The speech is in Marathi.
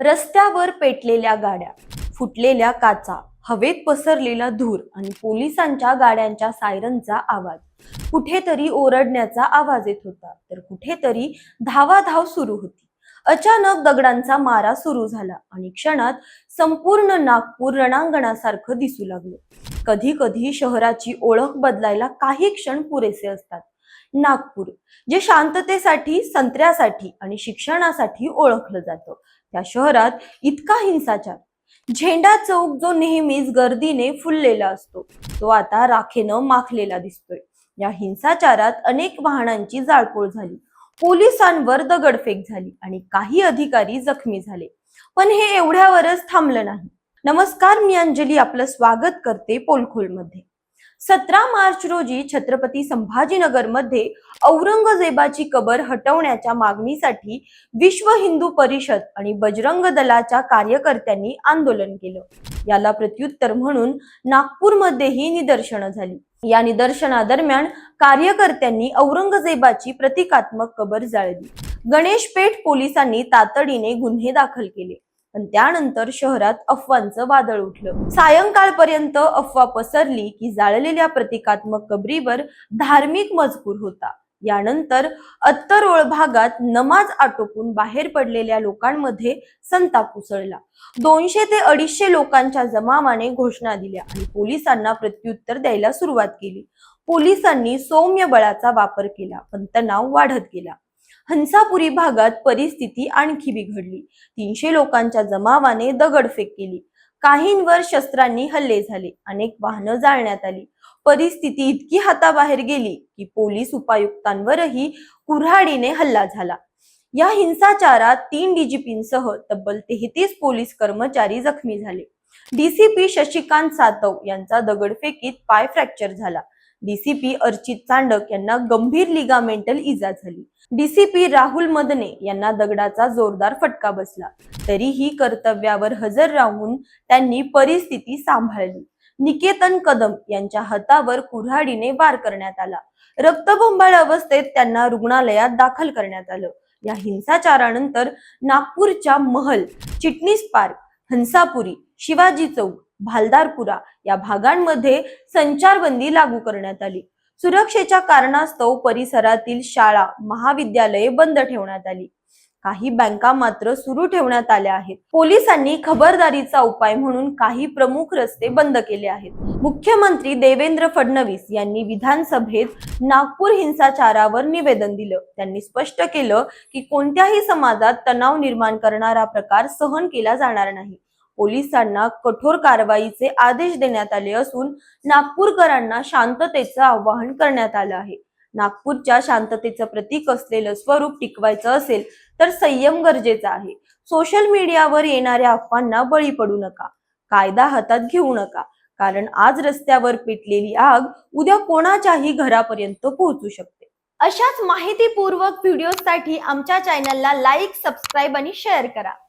रस्त्यावर पेटलेल्या गाड्या फुटलेल्या काचा हवेत पसरलेला धूर आणि पोलिसांच्या गाड्यांच्या सायरनचा आवाज. कुठेतरी ओरडण्याचा आवाज येत होता. तर कुठेतरी धावाधाव सुरू होती. अचानक दगडांचा मारा सुरू झाला आणि क्षणात संपूर्ण नागपूर रणांगणासारखं दिसू लागलं. कधी कधी शहराची ओळख बदलायला काही क्षण पुरेसे असतात. नागपूर जे शांततेसाठी संत्र्यासाठी आणि शिक्षणासाठी ओळखलं जातं. त्या शहरात इतका हिंसाचार. झेंडा चौक जो नेहमीच गर्दीने फुललेला असतो तो आता राखेनं माखलेला दिसतोय. या हिंसाचारात अनेक वाहनांची जाळपोळ झाली. पोलिसांवर दगडफेक झाली आणि काही अधिकारी जखमी झाले. पण हे एवढ्यावरच थांबलं नाही. नमस्कार मी अंजली. आपलं स्वागत करते पोलखोलमध्ये. सतरा मार्च रोजी छत्रपती संभाजीनगरमध्ये औरंगजेबाची कबर हटवण्याच्या मागणीसाठी विश्व हिंदू परिषद आणि बजरंग दलाच्या कार्यकर्त्यांनी आंदोलन केलं. याला प्रत्युत्तर म्हणून नागपूरमध्येही निदर्शनं झाली. या निदर्शनादरम्यान कार्यकर्त्यांनी औरंगजेबाची प्रतिकात्मक कबर जाळली. गणेशपेठ पोलिसांनी तातडीने गुन्हे दाखल केले. पण त्यानंतर शहरात अफवांचं वादळ उठलं. सायंकाळपर्यंत अफवा पसरली की जाळलेल्या प्रतिकात्मक कबरीवर धार्मिक मजकूर होता. यानंतर अत्तरोळ भागात नमाज आटोपून बाहेर पडलेल्या लोकांमध्ये संताप उसळला. दोनशे ते अडीचशे लोकांच्या जमावाने घोषणा दिल्या आणि पोलिसांना प्रत्युत्तर द्यायला सुरुवात केली. पोलिसांनी सौम्य बळाचा वापर केला पण तणाव वाढत गेला. हंसापुरी भागात परिस्थिती आणखी बिघडली. तीनशे लोकांच्या जमावाने दगडफेक केली. काहींवर शस्त्रांनी हल्ले झाले. अनेक वाहनं जाळण्यात आली. परिस्थिती इतकी हाताबाहेर गेली की पोलीस उपायुक्तांवरही कुऱ्हाडीने हल्ला झाला. या हिंसाचारात तीन डीजीपींसह तब्बल तेहतीस पोलीस कर्मचारी जखमी झाले. डीसीपी शशिकांत सातव यांचा दगडफेकीत पाय फ्रॅक्चर झाला. डीसीपी अर्चित चांडक यांना गंभीर लिगामेंटल इजा झाली. डीसीपी राहुल मदने यांना दगडाचा जोरदार फटका बसला. तरीही कर्तव्यावर हजर राहून त्यांनी परिस्थिती सांभाळली. निकेतन कदम यांच्या हातावर कुऱ्हाडीने वार करण्यात आला. रक्तबंबाळ अवस्थेत त्यांना रुग्णालयात दाखल करण्यात आलं. या हिंसाचारानंतर नागपूरच्या महल चिटणीस पार्क हंसापुरी शिवाजी चौक भालदारपुरा या भागांमध्ये संचारबंदी लागू करण्यात आली. सुरक्षेच्या कारणास्तव परिसरातील शाळा महाविद्यालये बंद ठेवण्यात आली. काही बँका मात्र सुरू ठेवण्यात आल्या आहेत. पोलिसांनी खबरदारीचा उपाय म्हणून काही प्रमुख रस्ते बंद केले आहेत. मुख्यमंत्री देवेंद्र फडणवीस यांनी विधानसभेत नागपूर हिंसाचारावर निवेदन दिलं. त्यांनी स्पष्ट केलं की कोणत्याही समाजात तणाव निर्माण करणारा प्रकार सहन केला जाणार नाही. पोलिसांना कठोर कारवाईचे आदेश देण्यात आले असून नागपूरकरांना शांततेचं आवाहन करण्यात आलं आहे. नागपूरच्या शांततेचं प्रतीक असलेलं स्वरूप टिकवायचं असेल तर संयम गरजेचा आहे. सोशल मीडियावर येणाऱ्या अफवांना बळी पडू नका. कायदा हातात घेऊ नका. कारण आज रस्त्यावर पेटलेली आग उद्या कोणाच्याही घरापर्यंत पोहोचू शकते. अशाच माहितीपूर्वक व्हिडिओसाठी आमच्या चॅनलला लाईक सबस्क्राईब आणि शेअर करा.